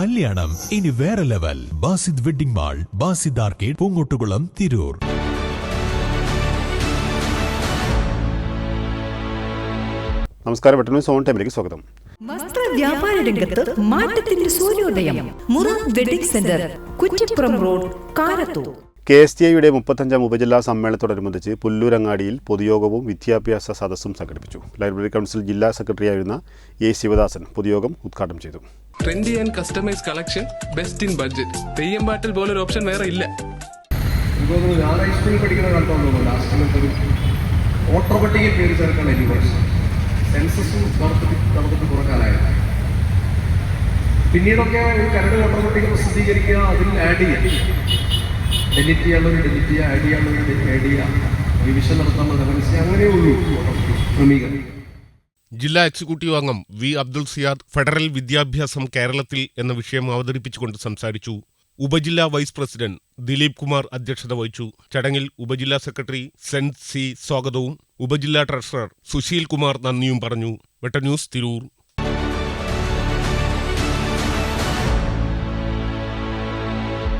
കല്യാണം. ഇനി വേറെ level. Basid wedding mall Basid arcade Poongottukulam Tirur. നമസ്കാരം പെട്ടെന്ന് സോൺ ടൈമിലേക്ക് സ്വാഗതം. വസ്ത്ര വ്യാപാര രംഗത്ത് മാറ്റത്തിന്റെ സൂര്യോദയം. Mura wedding centre Kuttippuram road Karathur. K S T ഐയുടെ മുപ്പത്തഞ്ചാം ഉപജില്ലാ സമ്മേളനത്തോടനുബന്ധിച്ച് പുല്ലൂരങ്ങാടിയിൽ പൊതുയോഗവും വിദ്യാഭ്യാസ സദസ്സും സംഘടിപ്പിച്ചു. ലൈബ്രറി കൗൺസിൽ ജില്ലാ സെക്രട്ടറിയായിരുന്ന എ ശിവദാസൻ പൊതുയോഗം ഉദ്ഘാടനം ചെയ്തു. Trendy and customise collection best in budget Theyyam പാട്ടിൽ പോലൊരു ഓപ്ഷൻ വേറെ ഇല്ല. ഒരു പിന്നീടൊക്കെ ഒരു കരട് പട്ടിക പ്രസിദ്ധീകരിക്കുക അതിൽ ആഡ് ചെയ്യുക ഡെലിറ്റ് ചെയ്യാനുള്ളവർ ഡെലിറ്റ് ചെയ്യുക ആഡ് ചെയ്യാനുള്ളവർ ആഡ് ചെയ്യുക. റിവിഷൻ നടത്താനുള്ള അങ്ങനെയേ ഉള്ളൂ. ക്രമീകരണം. ജില്ലാ എക്സിക്യൂട്ടീവ് അംഗം വി അബ്ദുൾ സിയാദ് ഫെഡറൽ വിദ്യാഭ്യാസം കേരളത്തിൽ എന്ന വിഷയം അവതരിപ്പിച്ചുകൊണ്ട് സംസാരിച്ചു. ഉപജില്ലാ വൈസ് പ്രസിഡന്റ് ദിലീപ് കുമാർ അധ്യക്ഷത വഹിച്ചു. ചടങ്ങിൽ ഉപജില്ലാ സെക്രട്ടറി സെന്റ് സി സ്വാഗതവും ഉപജില്ലാ ട്രഷറർ സുശീൽ കുമാർ നന്ദിയും പറഞ്ഞു. വെട്ട ന്യൂസ് തിരൂർ.